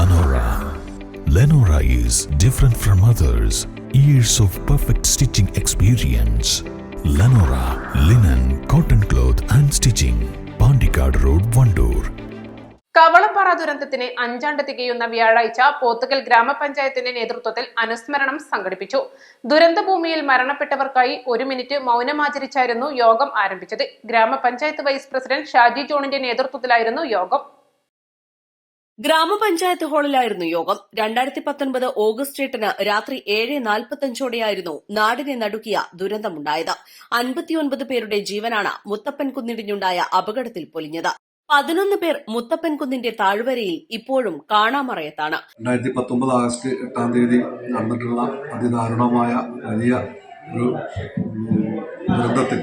Lenora. Lenora is different from others. Years of perfect stitching experience. Lenora linen, cotton cloth and stitching. Pandikad Road, Vandoor. Kavalappara ദുരന്തത്തിന് അഞ്ചാണ്ട് തികയുന്ന വ്യാഴാഴ്ച പോത്തുകൽ ഗ്രാമപഞ്ചായത്തിന്റെ നേതൃത്വത്തിൽ അനുസ്മരണം സംഘടിപ്പിച്ചു ദുരന്തഭൂമിയിൽ മരണപ്പെട്ടവർക്കായി ഒരു മിനിറ്റ് മൗനമാചരിച്ചായിരുന്നു യോഗം ആരംഭിച്ചത് ഗ്രാമപഞ്ചായത്ത് വൈസ് പ്രസിഡന്റ് ഷാജി ജോണിന്റെ നേതൃത്വത്തിലായിരുന്നു യോഗം ഗ്രാമപഞ്ചായത്ത് ഹാളിലായിരുന്നു യോഗം. രണ്ടായിരത്തി പത്തൊൻപത് ഓഗസ്റ്റ് എട്ടിന് രാത്രി ഏഴ് നാൽപ്പത്തഞ്ചോടെയായിരുന്നു നാടിനെ നടുക്കിയ ദുരന്തമുണ്ടായത്. അൻപത്തിയൊൻപത് പേരുടെ ജീവനാണ് മുത്തപ്പൻ കുന്നിടിഞ്ഞുണ്ടായ അപകടത്തിൽ പൊലിഞ്ഞത്. പതിനൊന്ന് പേർ മുത്തപ്പൻ കുന്നിന്റെ താഴ്വരയിൽ ഇപ്പോഴും കാണാമറയത്താണ്. രണ്ടായിരത്തി പത്തൊമ്പത് ആഗസ്റ്റ് എട്ടാം തീയതി നടന്നിട്ടുള്ള അതിദാരുണമായ വലിയ ഒരു ദുരന്തത്തിൽ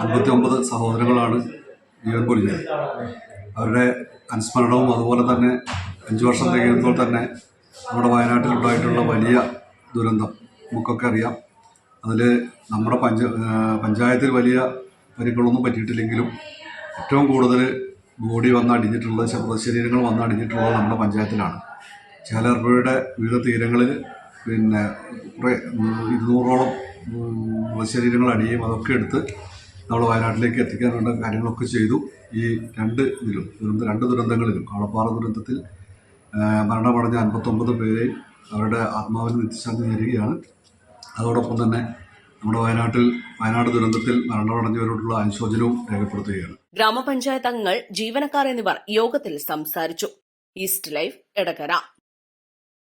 അൻപത്തി ഒമ്പത് സഹോദരങ്ങളാണ് ജീവൻ പൊലിഞ്ഞത്. അവരുടെ അനുസ്മരണവും അതുപോലെ തന്നെ അഞ്ച് വർഷം തികയുമ്പോൾ തന്നെ നമ്മുടെ വയനാട്ടിലുണ്ടായിട്ടുള്ള വലിയ ദുരന്തം നമുക്കൊക്കെ അറിയാം. അതിൽ നമ്മുടെ പഞ്ച പഞ്ചായത്തിൽ വലിയ പരിക്കുകളൊന്നും പറ്റിയിട്ടില്ലെങ്കിലും ഏറ്റവും കൂടുതൽ ബോഡി വന്നടിഞ്ഞിട്ടുള്ളത് വന്ന് അടിഞ്ഞിട്ടുള്ളത് നമ്മുടെ പഞ്ചായത്തിലാണ്. ചേലർപ്പുഴയുടെ വിവിധ തീരങ്ങളിൽ പിന്നെ കുറേ ഇരുന്നൂറോളം ശരീരങ്ങൾ മൃതശരീരങ്ങൾ അടിയും അതൊക്കെ എടുത്ത് നമ്മൾ വയനാട്ടിലേക്ക് എത്തിക്കാനുള്ള കാര്യങ്ങളൊക്കെ ചെയ്തു. ഈ രണ്ട് ഇതിലും ദുരന്ത രണ്ട് ദുരന്തങ്ങളിലും കാളപ്പാറ ദുരന്തത്തിൽ മരണമടഞ്ഞ അൻപത്തൊമ്പത് പേരെയും അവരുടെ ആത്മാവിന് നിത്യശാന്തി നേരുകയാണ്. അതോടൊപ്പം തന്നെ നമ്മുടെ വയനാട്ടിൽ വയനാട് ദുരന്തത്തിൽ മരണമടഞ്ഞവരോടുള്ള അനുശോചനവും രേഖപ്പെടുത്തുകയാണ്. ഗ്രാമപഞ്ചായത്ത് അംഗങ്ങൾ ജീവനക്കാർ എന്നിവർ യോഗത്തിൽ സംസാരിച്ചു. East life Edakkara